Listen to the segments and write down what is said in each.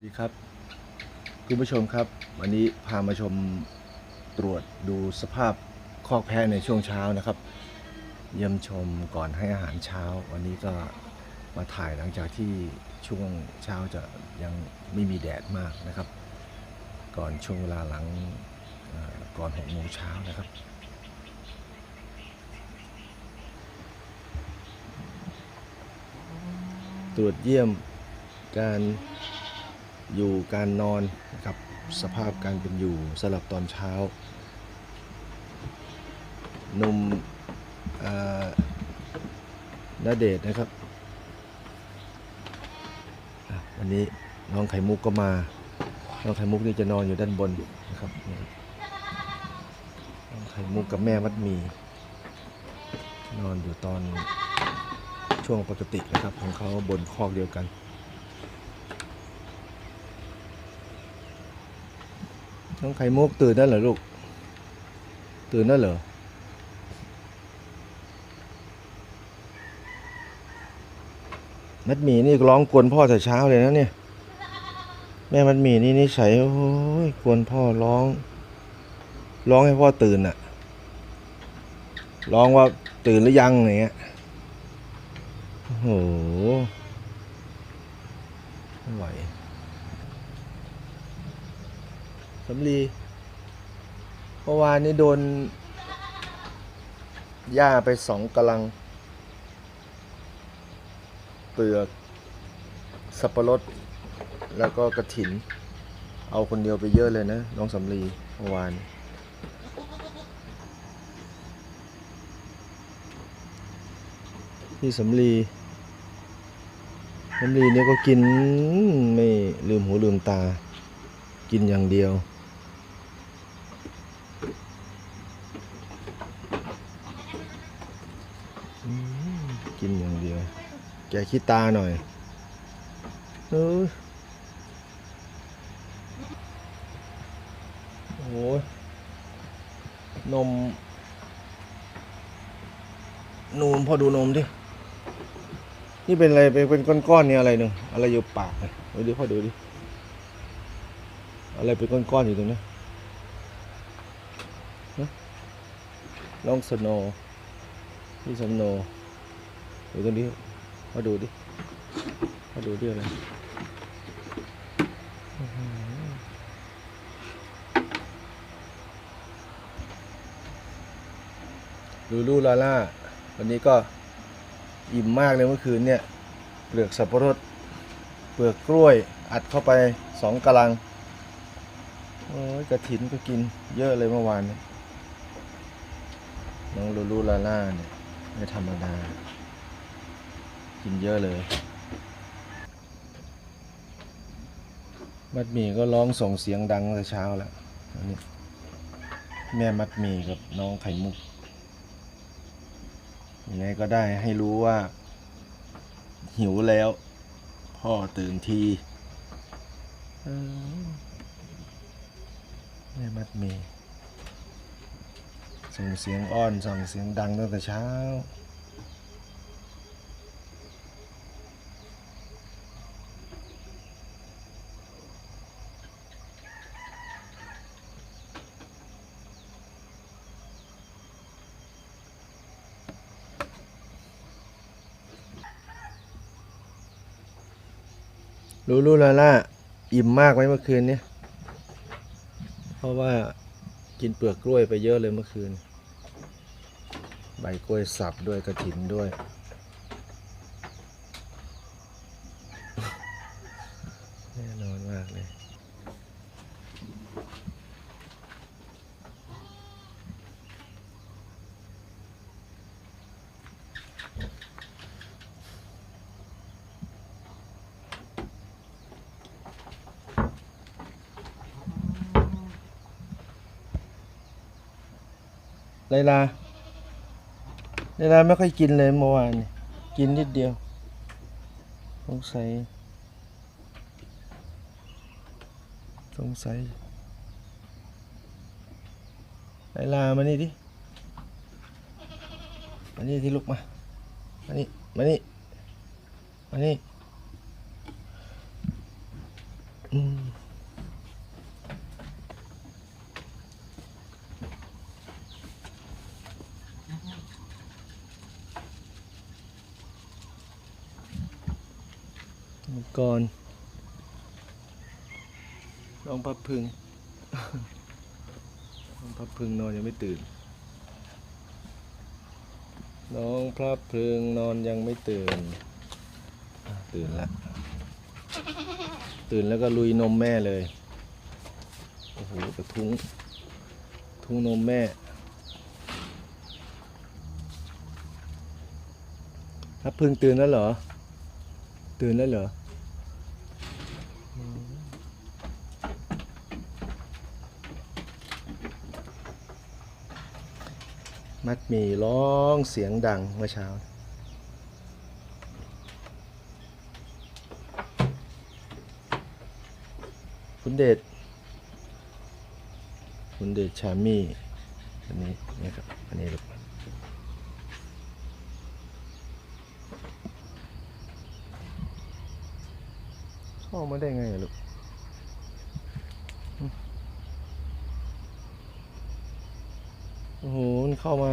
สวัสดีครับคุณผู้ชมครับ วันนี้พามาชมตรวจดูสภาพคอกแพะในช่วงเช้านะครับ เยี่ยมชมก่อนให้อาหารเช้า วันนี้ก็มาถ่ายหลังจากที่ช่วงเช้าจะยังไม่มีแดดมากนะครับ ก่อนช่วงเวลาหลังก่อนหกโมงเช้านะครับ ตรวจเยี่ยมการ อยู่การนอนนะครับสภาพการเป็นอยู่สำหรับตอนเช้าหนุ่มเอ่อณเดชนะครับ วันนี้น้องไข่มุกก็มา น้องไข่มุกนี่จะนอนอยู่ด้านบนนะครับ น้องไข่มุกกับแม่มัดมี นอนอยู่ตอนช่วงปกตินะครับของเขาบนคอกเดียวกัน น้องไข่มุกตื่นได้วเหรอลูก ตื่นได้วเหรอ มัดหมีนี่ร้องกวนพ่อแต่เช้าเลยนะเนี่ย แม่มัดหมี่นี่นิสัยโอ้ยกวนพ่อร้อง ร้องให้พ่อตื่นอะร้องว่าตื่นหรือยังอย่างเงี้ย โอ้โหไม่ไหว สำลีเมื่อวานนี้โดนหญ้าไปสองกำลัง เปลือก สับปะรด แล้วก็กระถิน เอาคนเดียวไปเยอะเลยนะ น้องสำลีเมื่อวานพี่สำลีสำลีเนี่ยก็กินไม่ลืมหูลืมตา กินอย่างเดียว กินอย่างเดียว แกขี้ตาหน่อยเออโอ้โหนม นมพอดูนมดิ นี่เป็นอะไรเป็นเป็นก้อนๆเนี่ยอะไรหนึ่งอะไรอยู่ปากเนี่ยดูดิพอดูดิ อะไรเป็นก้อนๆอยู่ตรงนี้ฮะน้องสโนพี่สโน ดูตรงนี้มาดูดิมาดูดิอะไรลูลูลาล่า วันนี้ก็อิ่มมากเลยเมื่อคืนเนี่ย เปลือกสับปะรด เปลือกกล้วย อัดเข้าไปสองกะลัง โอ้ยกระถินก็กินเยอะเลยเมื่อวานนี้น้องลูลูลาล่าเนี่ย ไม่ธรรมดา กินเยอะเลยมัดหมี่ก็ร้องส่งเสียงดังตั้งแต่เช้าแล้วอันนี้แม่มัดหมี่กับน้องไข่มุกยังไงก็ได้ให้รู้ว่า หิวแล้ว พ่อตื่นทีแม่มัดหมีส่งเสียงอ้อนส่งเสียงดังตั้งแต่เช้า ลูลูลาล่าอิ่มมากไหมเมื่อคืนเนี่ย เพราะว่ากินเปลือกกล้วยไปเยอะเลยเมื่อคืน ใบกล้วยสับด้วยกระถินด้วย แน่นอนมากเลย ไลลาไลลาไม่ค่อยกินเลยเมื่อวานกินนิดเดียวสงสัยสงสัยไลลามานี่ดิมานี่ที่ลูกมามานี่มานี่มานี่ กรน้องพับพึงน้องพับพึงนอนยังไม่ตื่น น้องพระพึงนอนยังไม่ตื่น ตื่นแล้วตื่นแล้วก็ลุยนมแม่เลย โอ้โหกระทุ้ง ทุ้งนมแม่พระพึงตื่นแล้วเหรอ ตื่นแล้วเหรอ มัดมีร้องเสียงดังเมื่อเช้า คุณเดชคุณเดชชามี่อันนี้นี่ครับอันนี้ลูกเข้ามาได้ไงลูก โอ้โห มันเข้ามา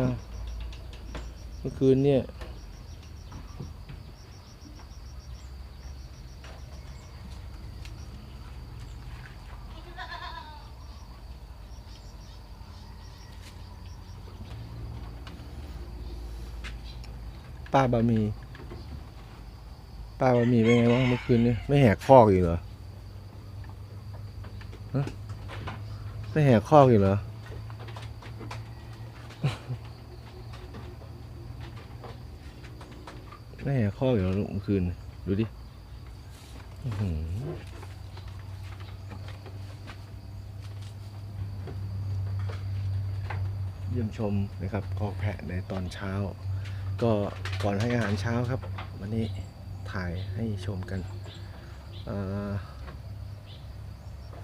เมื่อคืนเนี่ย ป้าบะหมี่ป้าบะหมี่เป็นไงบ้างเมื่อคืนเนี่ยไม่แหกคอกอีกเหรอ ไม่แหกคอกอีกเหรอ ไม่ แหกคออีกเหรอลูกเมื่อคืน ดูดิอื้อหือเยี่ยมชมนะครับคอกแพะในตอนเช้า ก็ก่อนให้อาหารเช้าครับ วันนี้ถ่ายให้ชมกัน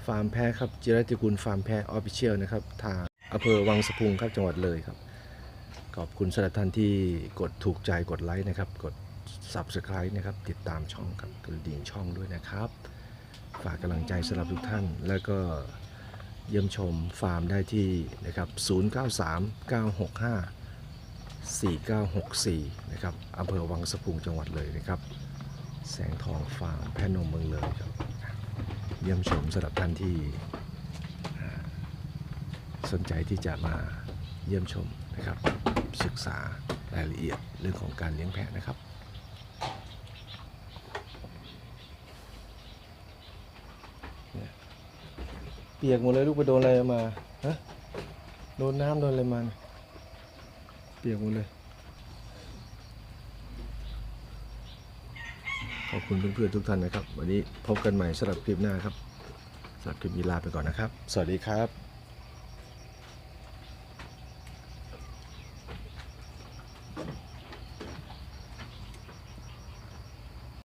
ฟาร์มแพะครับจิรติกุลฟาร์มแพะออฟฟิเชียลนะครับ ทางอำเภอวังสะพุงครับจังหวัดเลยครับ ขอบคุณสำหรับท่านที่กดถูกใจกดไลค์นะครับกด Subscribe นะครับ ติดตามช่องกับกระดิ่งช่องด้วยนะครับ ฝากกำลังใจสำหรับทุกท่าน แล้วก็เยี่ยมชมฟาร์มได้ที่นะครับ 093 965 4964 นะครับอำเภอวังสะพุงจังหวัดเลยนะครับ แสงทองฟาร์มแพะนมเมืองเลยครับ เยี่ยมชมสำหรับท่านที่สนใจที่จะมาเยี่ยมชมนะครับ ศึกษารายละเอียดเรื่องของการเลี้ยงแพะนะครับ เนี่ย เปียกหมดเลยลูกไปโดนอะไรมาฮะโดนน้ำโดนอะไรมาเนี่ยเปียกหมดเลย ขอบคุณเพื่อนๆทุกท่านนะครับ วันนี้พบกันใหม่สำหรับคลิปหน้าครับสำหรับคลิปนี้ลาไปก่อนนะครับ สวัสดีครับ